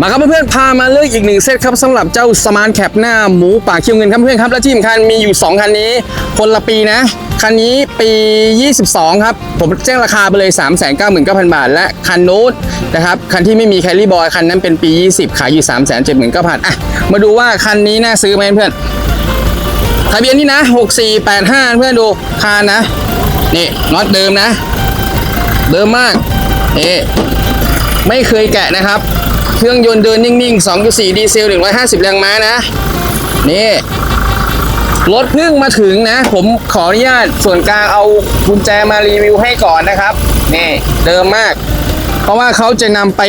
มาครับเพื่อนๆพามาเลือกอีกหนึ่งเซตครับสำหรับเจ้าสมานแคปหน้าหมูป่าเคียวเงินครับเพื่อนครับและที่สำคัญมีอยู่ 2 คันนี้ คนละปีนะ คันนี้ปี 22 ครับ ผมแจ้งราคาไปเลย 3 9 9 0 0 0 บาท และคันนู้นนะครับ คันที่ไม่มีแคลรี่บอย คันนั้นเป็นปี 20 ขายอยู่ 3 7 9 0 0 0อะมาดูว่าคันนี้น่าซื้อไหมเพื่อนทะเบียนนี่นะ 6485 เพื่อนดูคานนะนี่น็อตเดิมนะ เดิมมากนี่ไม่เคยแกะนะครับ เครื่องยนต์เดินนิ่งๆ 2.4 ดีเซล 150 แรงม้านะ นี่รถเพิ่งมาถึงนะ ผมขออนุญาตส่วนกลางเอากุญแจมารีวิวให้ก่อนนะครับ นี่เดิมมาก เพราะว่าเขาจะนำไป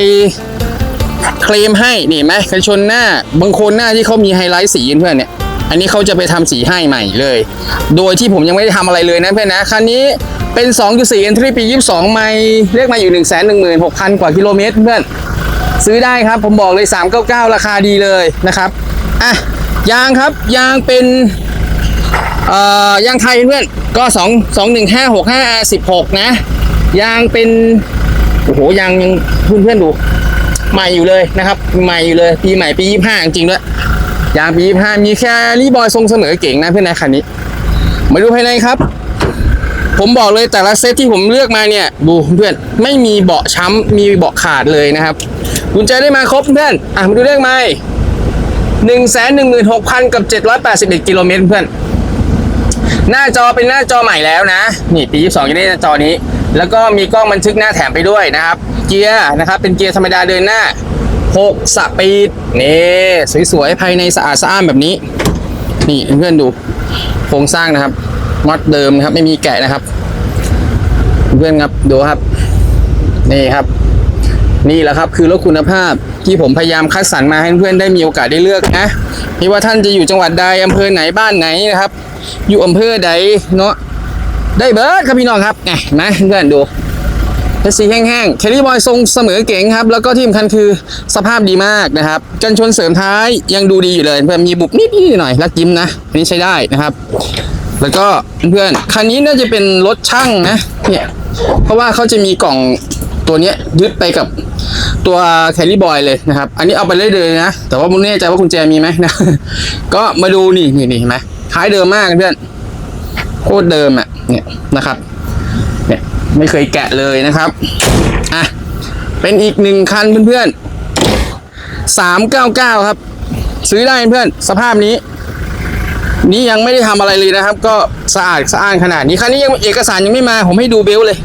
เคลมให้นี่ไหมกันชนหน้าบางคนหน้าที่เขามีไฮไลท์สีเพื่อนเนี่ยอันนี้เขาจะไปทำสีให้ใหม่เลย โดยที่ผมยังไม่ได้ทำอะไรเลยนะเพื่อนนะ คันนี้เป็น 2.4 Entry ปี 22 ไมล์เรียกมาอยู่ 116,000 กว่ากิโลเมตรเพื่อน ซื้อได้ครับผมบอกเลย 399 ราคาดีเลยนะครับอะยางครับยางเป็นเอ่อยางไทยเพื่อนก็ 2 2 1 5 6 5 16 นะ ยางเป็นโอ้โหยางยังเพื่อนเพื่อนดูใหม่อยู่เลยนะครับ ใหม่อยู่เลยปีใหม่ปี 25 จริงด้วยยางปี 25 มีแค่รีบอยทรงเสมอเก่งนะเพื่อนนะคันนี้ มาดูภายในครับ ผมบอกเลยแต่ละเซตที่ผมเลือกมาเนี่ยดูเพื่อนไม่มีเบาะช้ำมีเบาะขาดเลยนะครับ กุญแจได้มาครบเพื่อนอะมาดูเลขไหมหนึ่งแสนหนึ่งหมื่นหกพันกับเจ็ดร้อยแปดสิบเอ็ดกิโลเมตรเพื่อน หน้าจอเป็นหน้าจอใหม่แล้วนะ นี่ปี22จะได้หน้าจอนี้ แล้วก็มีกล้องบันทึกหน้าแถมไปด้วยนะครับ เกียร์นะครับ เป็นเกียร์ธรรมดาเดินหน้า6สปีดนี่สวยๆภายในสะอาดสะอ้านแบบนี้ นี่เพื่อนๆดูโครงสร้างนะครับม็อดเดิมนะครับไม่มีแกะนะครับ เพื่อนครับดูครับ นี่ครับ นี่แหละครับคือรถคุณภาพที่ผมพยายามคัดสรรมาให้เพื่อนได้มีโอกาสได้เลือกนะไม่ว่าท่านจะอยู่จังหวัดใดอำเภอไหนบ้านไหนนะครับ อยู่อำเภอใดเนาะได้เบิร์ดครับพี่น้องครับไงนะเพื่อนดูเพชรสีแห้งๆแคลรี่บอยทรงเสมอเก๋งครับ แล้วก็ที่สำคัญคือสภาพดีมากนะครับ กันชนเสริมท้ายยังดูดีอยู่เลย เพื่อนมีบุบนิดๆหน่อยๆลักยิ้มนะอันนี้ใช้ได้นะครับ แล้วก็เพื่อนคันนี้น่าจะเป็นรถช่างนะเนี่ยเพราะว่าเขาจะมีกล่องตัวนี้ยยึดไปกับ ตัวแคลรี่บอยเลยนะครับ อันนี้เอาไปเลยเลยนะ แต่ว่าไม่แน่ใจว่ากุญแจมีไหมนะ ก็มาดูนี่นี่นี่เห็นไหมท้ายเดิมมากเพื่อน โคตรเดิมอะ เนี่ยนะครับ เนี่ยไม่เคยแกะเลยนะครับ อะ เป็นอีกหนึ่งคันเพื่อนๆสามเก้าเก้าครับ ซื้อได้เพื่อน สภาพนี้ นี่ยังไม่ได้ทำอะไรเลยนะครับ ก็สะอาดสะอ้านขนาดนี้คันนี้ยังเอกสารยังไม่มา ผมให้ดูเบลเลย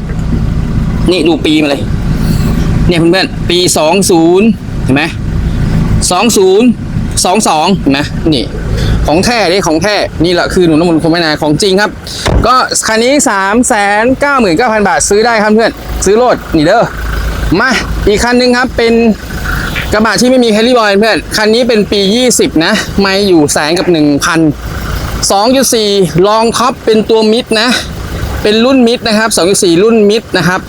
นี่ดูปีมาเลย เนี่ยเพื่อนๆปีสองศูนย์เห็นไหมสองศูนย์สองสองเห็นไหมนี่ของแท้นี่ของแท้นี่แหละคือหนุนน้ำมันคงไม่นานของจริงครับ ก็คันนี้สามแสนเก้าหมื่นเก้าพันบาทซื้อได้ครับเพื่อนซื้อโลดนี่เด้อมาอีกคันหนึงครับเป็นกระบะที่ไม่มีแคลรี่บอยเพื่อนคันนี้เป็นปี 20 นะ ไม่อยู่แสนกับ 1,000 2.4 ลองท็อปเป็นตัวมิดนะ เป็นรุ่นมิดนะครับ2.4 รุ่นมิดนะครับ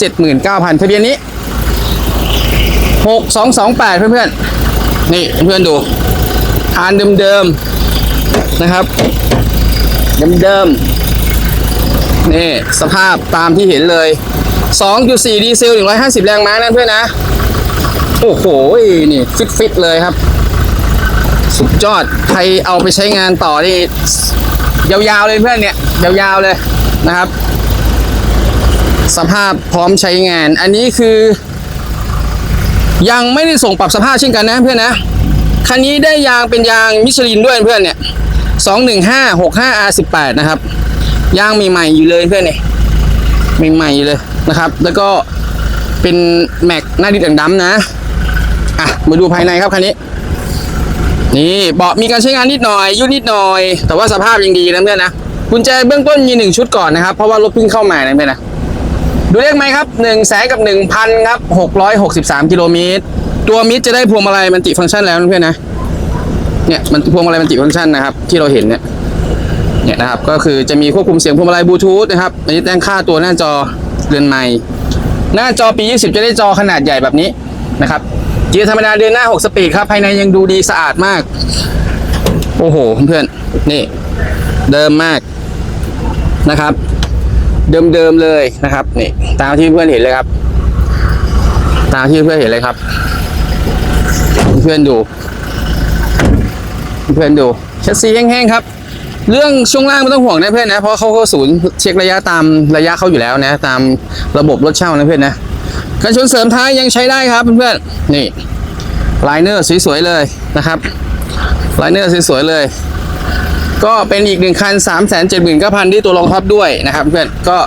379,000ทะเบียนนี้ 6228 เพื่อนๆ นี่เพื่อนดูทานเดิมๆนะครับ เดิมๆ นี่สภาพตามที่เห็นเลย 2.4 ดีเซล 150 แรงม้านะเพื่อนนะ โอ้โห นี่ ฟิตฟิตๆเลยครับ สุดยอด ใครเอาไปใช้งานต่อนี่ ยาวๆเลยเพื่อนเนี่ยยาวๆเลยนะครับ สภาพพร้อมใช้งาน อันนี้คือ ยังไม่ได้ส่งปรับสภาพเช่นกันนะเพื่อนนะคันนี้ได้ยางเป็นยางมิชลินด้วยเพื่อนเนี่ย215 65 R18 นะครับยางใหม่ๆอยู่เลยเพื่อนเนี่ยใหม่ๆอยู่เลยนะครับ แล้วก็เป็นแม็กหน้าดินดำนะอะมาดูภายในครับคันนี้ นี่เบาะมีการใช้งานนิดหน่อยยุดนิดหน่อย แต่ว่าสภาพยังดีนะเพื่อนนะกุญแจเบื้องต้นมีหนึ่งชุดก่อนนะครับ เพราะว่ารถเพิ่งเข้ามานะเพื่อนนะดูเลขไหมครับ1นึ่งแสนกับหนึ่งพันครับหกร้อยหกสิบสามกิโลเมตรตัวมิดจะได้พวงมาลัยมันติฟังก์ชันแล้วเพื่อนนะเนี่ยมันพวงมาลัยมันติฟังก์ชันนะครับ ที่เราเห็นเนี่ยเนี่ยนะครับก็คือจะมีควบคุมเสียงพวงมาลัยบลูทูธนะครับอันนี้แจ้งค่าตัวหน้าจอเรือนไม้หน้าจอปี 20 จะได้จอขนาดใหญ่แบบนี้นะครับ เกียร์ธรรมดาเดินหน้า 6 สปีดครับ ภายในยังดูดีสะอาดมาก โอ้โห เพื่อนๆ นี่ เดิมมากนะครับ เดิมๆเลยนะครับ นี่ ตามที่เพื่อนเห็นเลยครับ ตามที่เพื่อนเห็นเลยครับ เพื่อนดู เพื่อนดูแชสซีแห้งๆครับเรื่องช่วงล่างไม่ต้องห่วงนะเพื่อนนะ เพราะเขาก็ศูนย์เช็คระยะตามระยะเขาอยู่แล้วนะ ตามระบบรถเช่านะเพื่อนนะ กันชนเสริมท้ายยังใช้ได้ครับเพื่อนๆนี่ไลเนอร์สวยๆเลยนะครับไลเนอร์สวยๆเลย ก็เป็นอีกหนึ่งคัน 3 7 9 0 0 0 ที่ตัวรองท็อปด้วยนะครับเพื่อนก็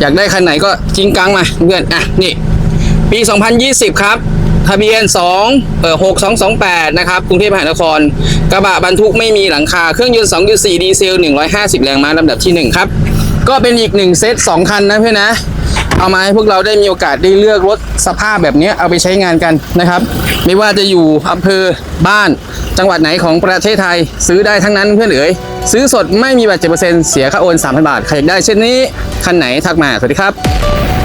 อยากได้คันไหนก็จริงกังมาเพื่อนอะนี่ ปี 2020 ครับ ทะเบียน2เอ่อ6228 นะครับกรุงเทพมหานคร กระบะบรรทุกไม่มีหลังคา เครื่องยนต์2.4 ดีเซล 150 แรงม้าลำดับที่ 1 ครับ ก็เป็นอีกหนึ่งเซต 2 คันนะเพื่อนนะ เอามาให้พวกเราได้มีโอกาสได้เลือกรถสภาพแบบนี้เอาไปใช้งานกันนะครับ ไม่ว่าจะอยู่อำเภอบ้าน จังหวัดไหนของประเทศไทย ซื้อได้ทั้งนั้นเพื่อนเอ๋ยซื้อสดไม่มีบัตรเจ็ดเปอร์เซ็นต์เสียค่าโอน3,000บาทใครอยากได้เช่นนี้คันไหนทักมาสวัสดีครับ